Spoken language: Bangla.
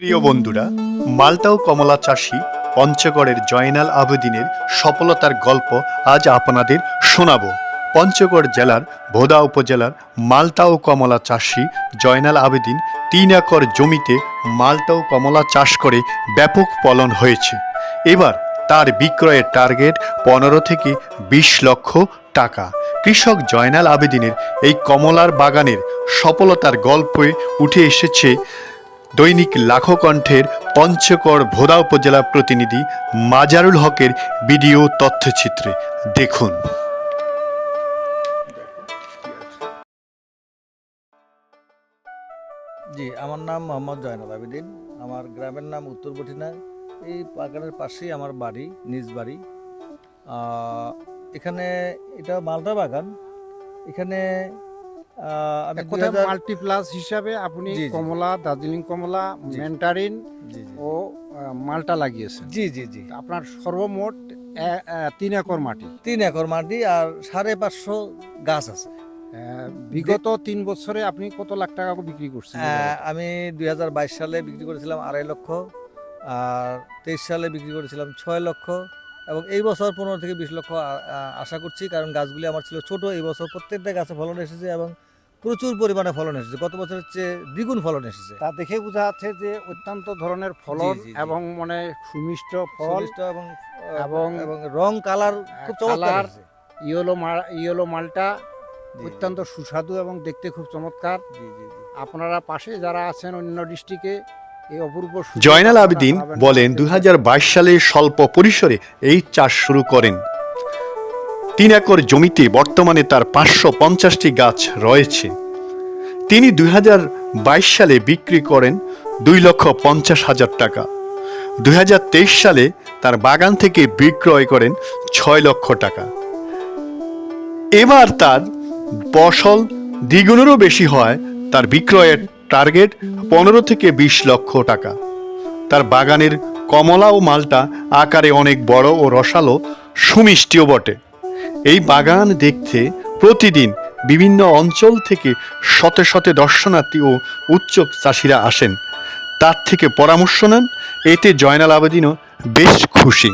প্রিয় বন্ধুরা মালটা ও কমলা চাষি পঞ্চগড়ের জয়নাল আবেদিনের সফলতার গল্প আজ আপনাদের শোনাবো। পঞ্চগড় জেলার ভোদা উপজেলার মালটা ও কমলা চাষি জয়নাল আবেদিন তিন একর জমিতে মালটা ও কমলা চাষ করে ব্যাপক ফলন হয়েছে। এবার তার বিক্রয়ের টার্গেট পনেরো থেকে বিশ লক্ষ টাকা। কৃষক জয়নাল আবেদিনের এই কমলার বাগানের সফলতার গল্পে উঠে এসেছে দৈনিক লাখো কণ্ঠের পঞ্চকড় ভোদা উপজেলা প্রতিনিধি মাজারুল হকের ভিডিও তথ্যচিত্রে। দেখুন। জি, আমার নাম মোহাম্মদ জয়নাল আবেদিন। আমার গ্রামের নাম উত্তর বটিনা এই বাগানের পাশেই আমার বাড়ি, নিজ বাড়ি। এখানে এটা মালদা বাগান। এখানে আমি মাল্টিপ্লাস হিসাবে আপনি। কমলা দার্জিলিং কমলা। ম্যান্টারিন ও মালটা লাগিয়েছেন। জি জি জি। আপনার সর্বমোট তিন একর মাটি। তিন একর মাটি আর সাড়ে পাঁচশো গাছ আছে। বিগত তিন বছরে আপনি কত লাখ টাকা বিক্রি করছেন? আমি দুই হাজার বাইশ সালে বিক্রি করেছিলাম আড়াই লক্ষ আর তেইশ সালে বিক্রি করেছিলাম ছয় লক্ষ এবং এই বছর পনেরো থেকে বিশ লক্ষ আশা করছি কারণ গাছগুলি আমার ছিল ছোট এই বছর প্রত্যেকটা গাছে ফলন এসেছে এবং প্রচুর পরিমাণে ফলন এসেছে। গত বছরের চেয়ে দ্বিগুণ ফলন এসেছে। তা দেখে বোঝা যাচ্ছে যে অত্যন্ত ধরনের ফলন। এবং মানে সুমিষ্ট ফল এবং এবং- রং কালার খুব চমৎকার। ইয়েলো ইয়েলো মালটা অত্যন্ত সুস্বাদু এবং দেখতে খুব চমৎকার। আপনারা পাশে যারা আছেন অন্য ডিস্ট্রিক্টে জয়নাল আবেদিন। বলেন দু হাজার বাইশ সালে স্বল্প পরিসরে এই চাষ শুরু করেন। তিন একর জমিতে বর্তমানে তার পাঁচশো পঞ্চাশটি গাছ রয়েছে। তিনি দুই হাজার বাইশ সালে বিক্রি করেন দুই লক্ষ পঞ্চাশ হাজার টাকা। দুই হাজার তেইশ সালে তার বাগান থেকে বিক্রয় করেন ছয় লক্ষ টাকা। এবার তার ফসল দ্বিগুণেরও বেশি হয়, তার বিক্রয়ের টার্গেট পনেরো থেকে বিশ লক্ষ টাকা। তার বাগানের কমলা ও মালটা আকারে অনেক বড় ও রসালো, সুমিষ্টিও বটে। এই বাগান দেখতে প্রতিদিন বিভিন্ন অঞ্চল থেকে শতে শতে দর্শনার্থী ও উচ্চ চাষিরা আসেন। তার থেকে পরামর্শ নেন, এতে জয়নাল আবেদিনও বেশ খুশি।